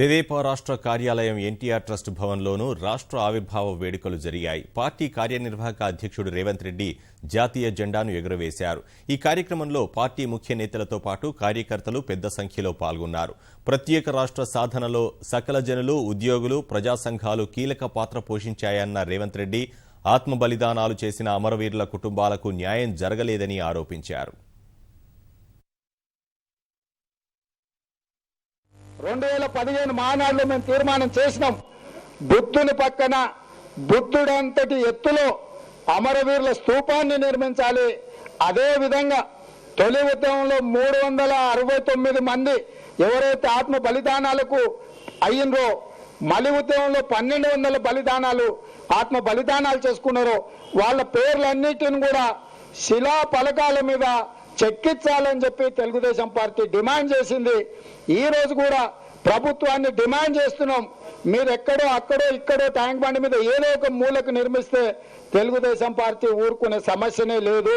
తెదేపా రాష్ట్ర కార్యాలయం ఎన్టీఆర్ ట్రస్ట్ భవన్లోనూ రాష్ట్ర ఆవిర్భావ వేడుకలు జరిగాయి. పార్టీ కార్యనిర్వాహక అధ్యక్షుడు రేవంత్ రెడ్డి జాతీయ జెండాను ఎగురవేశారు. ఈ కార్యక్రమంలో పార్టీ ముఖ్య నేతలతో పాటు కార్యకర్తలు పెద్ద సంఖ్యలో పాల్గొన్నారు. ప్రత్యేక రాష్ట్ర సాధనలో సకల జనులు ఉద్యోగులు ప్రజా సంఘాలు కీలక పాత్ర పోషించాయన్న రేవంత్ రెడ్డి ఆత్మ బలిదానాలు చేసిన అమరవీరుల కుటుంబాలకు న్యాయం జరగలేదని ఆరోపించారు. రెండు వేల పదిహేను మానాడులో మేము తీర్మానం చేసినాం. బుద్ధుని పక్కన బుద్ధుడంతటి ఎత్తులో అమరవీరుల స్తూపాన్ని నిర్మించాలి. అదే విధంగా తొలి ఉద్యమంలో మూడు వందల అరవై తొమ్మిది మంది ఎవరైతే ఆత్మ బలిదానాలకు అయ్యిండ్రో మలి ఉద్యమంలో పన్నెండు వందల బలిదానాలు ఆత్మ బలిదానాలు చేసుకున్నారో వాళ్ళ పేర్లన్నిటిని కూడా శిలా పలకాల మీద చెక్కించాలని చెప్పి తెలుగుదేశం పార్టీ డిమాండ్ చేసింది. ఈ రోజు కూడా ప్రభుత్వాన్ని డిమాండ్ చేస్తున్నాం. మీరు ఎక్కడో అక్కడో ఇక్కడో ట్యాంక్ బండి మీద ఏదో ఒక మూలకు నిర్మిస్తే తెలుగుదేశం పార్టీ ఊరుకునే సమస్యనే లేదు.